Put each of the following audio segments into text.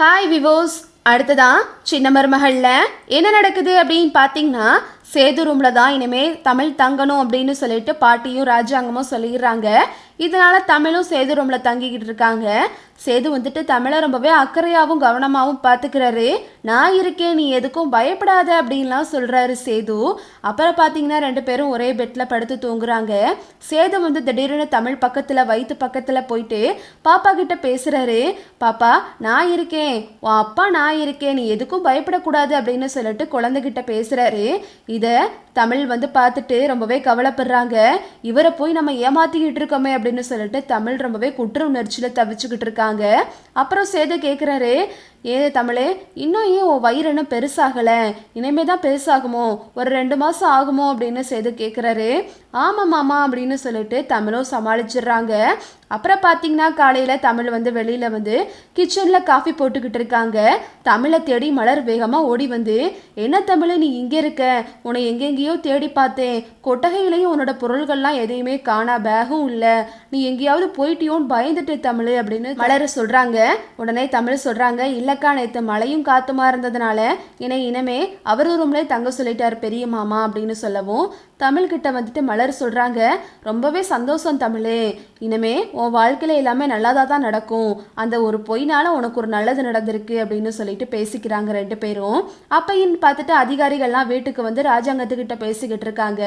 Hi விவோஸ் அடுத்ததான் சின்ன மருமகளில் என்ன நடக்குது அப்படின்னு பார்த்தீங்கன்னா சேது ரூமில் தான் இனிமேல் தமிழ் தங்கணும் அப்படின்னு சொல்லிட்டு பாட்டியும் ராஜாங்கமும் சொல்லிடுறாங்க. இதனால தமிழும் சேது ரூமில் தங்கிக்கிட்டு இருக்காங்க. சேது வந்துட்டு தமிழை ரொம்பவே அக்கறையாகவும் கவனமாகவும் பார்த்துக்கிறாரு நான் இருக்கேன் நீ எதுக்கும் பயப்படாத அப்படின்லாம் சொல்கிறாரு சேது. அப்புறம் பார்த்தீங்கன்னா ரெண்டு பேரும் ஒரே பெட்டில் படுத்து தூங்குறாங்க. சேது வந்து திடீர்னு தமிழ் பக்கத்தில் வயிற்று பக்கத்தில் போயிட்டு பாப்பா கிட்ட பேசுகிறாரு பாப்பா நான் இருக்கேன். உன் அப்பா நான் இருக்கேன் நீ எதுக்கும் பயப்படக்கூடாது அப்படின்னு சொல்லிட்டு குழந்தைகிட்ட பேசுகிறாரு இதை தமிழ் வந்து பார்த்துட்டு ரொம்பவே கவலைப்படுறாங்க. இவரை போய் நம்ம ஏமாத்திக்கிட்டு இருக்கோமே அப்படின்னு சொல்லிட்டு தமிழ் ரொம்பவே குற்ற உணர்ச்சியில் தவிச்சுக்கிட்டு இருக்காங்க. அப்புறம் சேது கேட்குறாரு ஏ தமிழே இன்னும் ஏன் உன் வயிறு இன்னும் பெருசாகலை? இனிமே தான் பெருசாகுமோ? ஒரு ரெண்டு மாதம் ஆகுமோ? அப்படின்னு சேது கேட்குறாரு ஆமாம் மாமா அப்படின்னு சொல்லிட்டு தமிழும் சமாளிச்சிடுறாங்க. அப்புறம் பார்த்தீங்கன்னா காலையில் தமிழ் வந்து வெளியில் வந்து கிச்சனில் காஃபி போட்டுக்கிட்டு இருக்காங்க. தமிழை தேடி மலர் வேகமாக ஓடி வந்து என்ன தமிழ் நீ இங்கே இருக்க? உன்னை எங்கெங்கேயோ தேடி பார்த்தேன். கொட்டகையிலையும் உன்னோட பொருள்கள்லாம் எதையுமே காணா பேகும் இல்லை. நீ எங்கேயாவது போயிட்டியோன்னு பயந்துட்டு தமிழ் அப்படின்னு மலர் சொல்கிறாங்க உடனே தமிழ் சொல்கிறாங்க இல்லை இல்லக்கா நேற்று மழையும் காத்துமா இருந்ததுனால என்னை இனமே அவர் ரூம்லேயே தங்க சொல்லிட்டார் பெரிய மாமா அப்படின்னு சொல்லவும் தமிழ்கிட்ட வந்துட்டு மலர் சொல்கிறாங்க ரொம்பவே சந்தோஷம் தமிழே இனிமே உன் வாழ்க்கையில் எல்லாமே நல்லதாக தான் நடக்கும் அந்த ஒரு பொய்னால உனக்கு ஒரு நல்லது நடந்திருக்கு அப்படின்னு சொல்லிட்டு பேசிக்கிறாங்க ரெண்டு பேரும். அப்பையின் பார்த்துட்டு அதிகாரிகள்லாம் வீட்டுக்கு வந்து ராஜாங்கத்துக்கிட்ட பேசிக்கிட்டு இருக்காங்க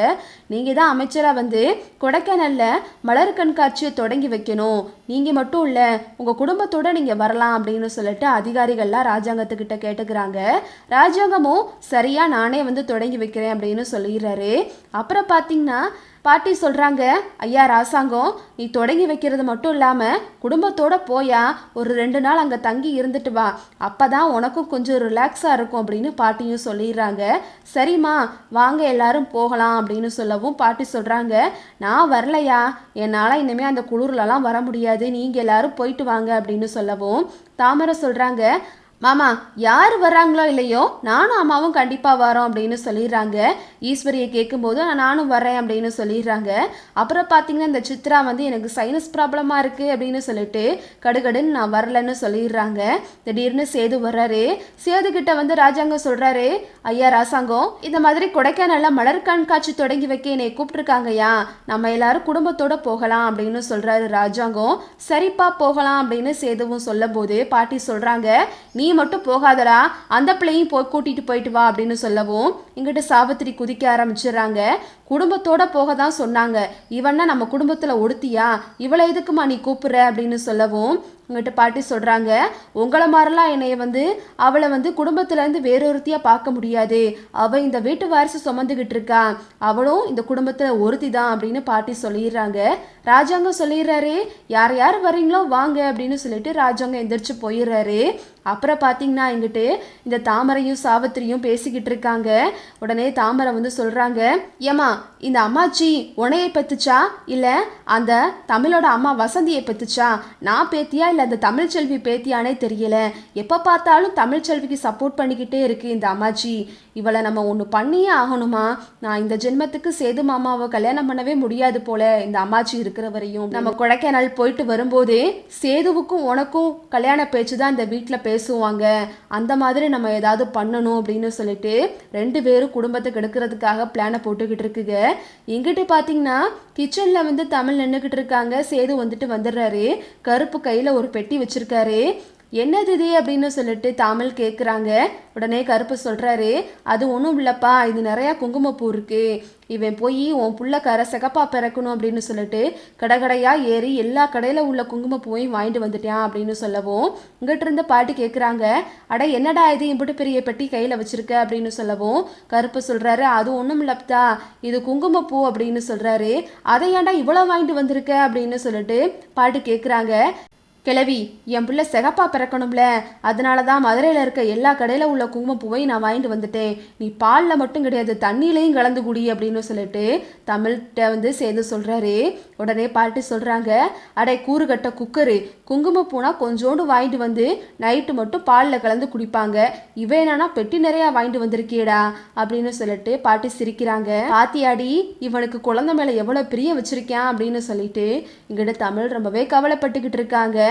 நீங்கள் தான் அமைச்சராக வந்து கொடைக்கானல்ல மலர் கண்காட்சியை தொடங்கி வைக்கணும் நீங்கள் மட்டும் இல்லை உங்கள் குடும்பத்தோட நீங்கள் வரலாம் அப்படின்னு சொல்லிட்டு அதிகாரி அதிகாரிகள்லாம் ராஜாங்கத்துக்கிட்ட கேட்டுக்கிறாங்க. ராஜாங்கமும் சரியா நானே வந்து தொடங்கி வைக்கிறேன் அப்படின்னு சொல்லிடுறாரு. அப்புறம் பார்த்தீங்கன்னா பாட்டி சொல்கிறாங்க ஐயா ராசாங்கம் நீ தொடங்கி வைக்கிறது மட்டும் இல்லாமல் குடும்பத்தோட போயா ஒரு ரெண்டு நாள் அங்கே தங்கி இருந்துட்டு வா. அப்போ தான் உனக்கும் கொஞ்சம் ரிலாக்ஸாக இருக்கும் அப்படின்னு பாட்டியும் சொல்லிடுறாங்க. சரிம்மா வாங்க எல்லாரும் போகலாம் அப்படின்னு சொல்லவும் பாட்டி சொல்கிறாங்க நான் வரலையா? என்னால் இனிமேல் அந்த குளிர்லலாம் வர முடியாது. நீங்கள் எல்லாரும் போயிட்டு வாங்க அப்படின்னு சொல்லவும் தாமரை சொல்கிறாங்க மாமா யார் வர்றாங்களோ இல்லையோ நானும் அம்மாவும் கண்டிப்பாக வரோம் அப்படின்னு சொல்லிடுறாங்க. ஈஸ்வரியை கேட்கும்போது நானும் வரேன் அப்படின்னு சொல்லிடுறாங்க. அப்புறம் பார்த்தீங்கன்னா இந்த சித்ரா வந்து எனக்கு சைனஸ் ப்ராப்ளமாக இருக்குது அப்படின்னு சொல்லிட்டு கடுகடுன்னு நான் வரலன்னு சொல்லிடுறாங்க. திடீர்னு சேது வர்றாரு. சேது கிட்ட வந்து ராஜாங்கம் சொல்கிறாரு ஐயா ராசாங்கம் இந்த மாதிரி கொடைக்கானலில் மலர் கண்காட்சி தொடங்கி வைக்க என்னை கூப்பிட்ருக்காங்கய்யா நம்ம எல்லாரும் குடும்பத்தோட போகலாம் அப்படின்னு சொல்கிறாரு ராஜாங்கம். சரிப்பா போகலாம் அப்படின்னு சேதுவும் சொல்லும்போது பாட்டி சொல்கிறாங்க நீ மட்டும் போகாதடா. அந்த பிள்ளையும் போய் கூட்டிட்டு போயிட்டு வா அப்படின்னு சொல்லவும் இங்கிட்ட சாவித்திரி குதிக்க ஆரம்பிச்சிடுறாங்க. குடும்பத்தோட போக தான் சொன்னாங்க. இவன்னா நம்ம குடும்பத்தில் ஒடுத்தியா? இவளை எதுக்குமா நீ கூப்பிடுற அப்படின்னு சொல்லவும் உங்கள்கிட்ட பாட்டி சொல்கிறாங்க உங்களை மாதிரிலாம் என்னைய வந்து அவளை வந்து குடும்பத்துலேருந்து வேறொருத்தியாக பார்க்க முடியாது. அவள் இந்த வீட்டு வாரிசு சுமந்துக்கிட்டு இருக்கா. அவளும் இந்த குடும்பத்தில் ஒருத்தி தான் அப்படின்னு பாட்டி சொல்லிடுறாங்க. ராஜாங்கம் சொல்லிடுறாரு யார் யார் வரீங்களோ வாங்க அப்படின்னு சொல்லிட்டு ராஜாங்கம் எந்திரிச்சு போயிடுறாரு. அப்புறம் பார்த்தீங்கன்னா எங்கிட்டு இந்த தாமரையும் சாவித்திரியும் பேசிக்கிட்டு இருக்காங்க. உடனே தாமரை வந்து சொல்கிறாங்க ஏமா இந்த அம்மாச்சி உனையை பெத்துச்சா? இல்லை அந்த தமிழோட அம்மா வசந்தியை பெத்துச்சா? நான் பேத்தியா? இல்லை அந்த தமிழ்ச்செல்வி பேத்தியானே தெரியல. எப்போ பார்த்தாலும் தமிழ்ச்செல்விக்கு சப்போர்ட் பண்ணிக்கிட்டே இருக்கு இந்த அம்மாச்சி. இவளை நம்ம ஒன்று பண்ணியே ஆகணுமா? நான் இந்த ஜென்மத்துக்கு சேது மாமாவை கல்யாணம் பண்ணவே முடியாது போல இந்த அம்மாச்சி இருக்கிற வரையும். நம்ம கொடைக்கானல் போயிட்டு வரும்போது சேதுவுக்கும் உனக்கும் கல்யாண பேச்சு தான் இந்த வீட்டில் பேசுவாங்க. அந்த மாதிரி நம்ம ஏதாவது பண்ணணும் அப்படின்னு சொல்லிட்டு ரெண்டு பேரும் குடும்பத்தை கெடுக்கிறதுக்காக பிளானை போட்டுக்கிட்டு இருக்குதுங்க எங்கிட்ட பார்த்தீங்கன்னா கிச்சனில் வந்து தமிழ் நின்றுக்கிட்டு இருக்காங்க. சேது வந்துட்டு வந்துடுறாரு. கருப்பு கையில் ஒரு பெட்டி வச்சிருக்காரு. என்னது இது அப்படின்னு சொல்லிட்டு தாமல் கேட்குறாங்க உடனே கருப்பு சொல்கிறாரு அது ஒன்றும் இல்லைப்பா இது நிறையா குங்குமப்பூ இருக்குது இவன் போய் உன் பிள்ளைக்கார சிகப்பாக பிறக்கணும் அப்படின்னு சொல்லிட்டு கடைக்கடையாக ஏறி எல்லா கடையில் உள்ள குங்குமப்பூவையும் வாங்கிட்டு வந்துட்டான் அப்படின்னு சொல்லவும் இங்கிட்ட இருந்த பாட்டு கேட்குறாங்க அட என்னடா இது இம்பிட்டு பெரிய பெட்டி கையில் வச்சுருக்க அப்படின்னு சொல்லவும் கருப்பு சொல்கிறாரு அது ஒன்றும் இல்லப்பா இது குங்குமப்பூ அப்படின்னு சொல்கிறாரு அதை ஏன்டா இவ்வளோ வாங்கிட்டு வந்திருக்க அப்படின்னு சொல்லிட்டு பாட்டு கேட்குறாங்க கிழவி என் பிள்ளை சிகப்பா பிறக்கணும்ல. அதனால தான் மதுரையில் இருக்க எல்லா கடையில் உள்ள குங்குமப்பூவையும் நான் வாங்கிட்டு வந்துட்டேன். நீ பாலில் மட்டும் கிடையாது தண்ணியிலையும் கலந்து குடி அப்படின்னு சொல்லிட்டு தமிழ்கிட்ட வந்து சேர்ந்து சொல்கிறாரு உடனே பாட்டி சொல்கிறாங்க அடே கூறு கட்ட குக்கரு. குங்குமப்பூனா கொஞ்சோண்டு வாங்கிட்டு வந்து நைட்டு மட்டும் பாலில் கலந்து குடிப்பாங்க. இவன் என்னன்னா பெட்டி நிறையா வாங்கிட்டு வந்திருக்கியடா அப்படின்னு சொல்லிட்டு பாட்டி சிரிக்கிறாங்க. பாத்தியாடி இவனுக்கு குழந்தை மேலே எவ்வளோ பிரிய வச்சுருக்கேன் அப்படின்னு சொல்லிட்டு இங்கிட்ட தமிழ் ரொம்பவே கவலைப்பட்டுக்கிட்டு இருக்காங்க.